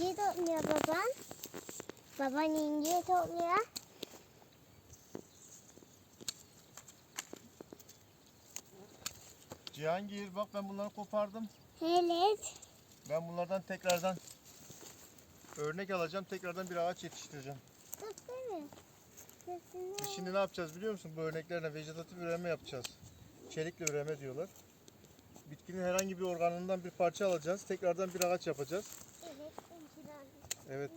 İnci topluyor baban. Baban inci topluyor. Cihangir bak ben bunları kopardım. Evet. Ben bunlardan tekrardan örnek alacağım. Tekrardan bir ağaç yetiştireceğim. Tut değil mi? Biz şimdi ne yapacağız biliyor musun? Bu örneklerle vejetatif üreme yapacağız. Çelikle üreme diyorlar. Bitkinin herhangi bir organından bir parça alacağız. Tekrardan bir ağaç yapacağız. Evet. Evet.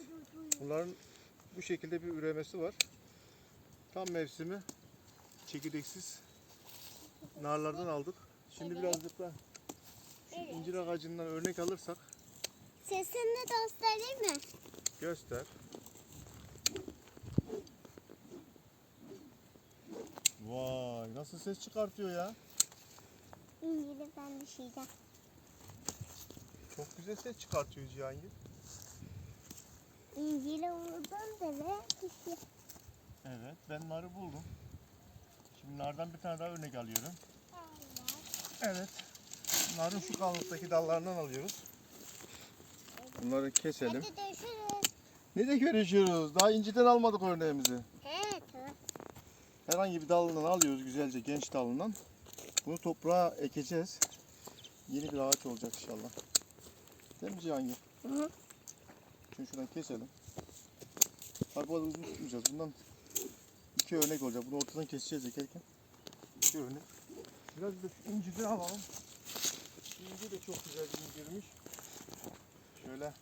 Bunların bu şekilde bir üremesi var. Tam mevsimi çekirdeksiz narlardan aldık. Şimdi Evet. birazcık da şu Evet. incir ağacından örnek alırsak Sesini göstereyim mi? göster. Vay nasıl ses çıkartıyor ya. İncili ben düşeceğim. Çok güzel ses çıkartıyor Cihangir. İncili vurdum da ve düştü. Evet ben narı buldum. Şimdi nardan bir tane daha örnek alıyorum. Evet. Narın şu kalınlıktaki dallarından alıyoruz. Bunları keselim. Hadi görüşürüz. Ne de görüşüyoruz? Daha inciden almadık örneğimizi. Evet. Herhangi bir dalından alıyoruz güzelce genç dalından. Bunu toprağa ekeceğiz. Yeni bir ağaç olacak inşallah. Değil mi Cihangir? Hı hı. Şimdi şuradan keselim. Hayır bu arada uzun tutmayacağız. Bundan iki örnek olacak. Bunu ortadan keseceğiz ekerken. İki örnek. Biraz da şu alalım. İnci de çok güzel incirmiş. Şöyle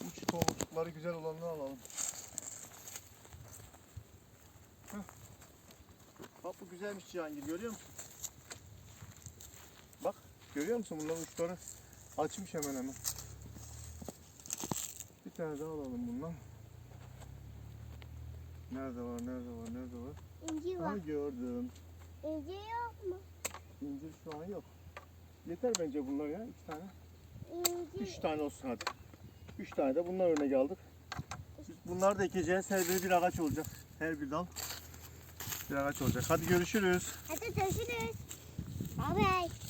uç tomurcukları güzel olanını alalım. Heh. Bak bu güzelmiş Cihangir görüyor musun? Bak görüyor musun bunların uçları açmış hemen hemen. Tane daha alalım bundan. Nerede var, nerede var, nerede var? İnci Ha var. gördüm. İnci yok mu? İncir şu an yok. Yeter bence bunlar ya. İki tane. İnci. Üç tane olsun hadi. Üç tane de bunlar örnek aldık. Biz bunları da ekeceğiz. Her biri bir ağaç olacak. Her bir dal bir ağaç olacak. Hadi görüşürüz. Hadi görüşürüz. Bye bye.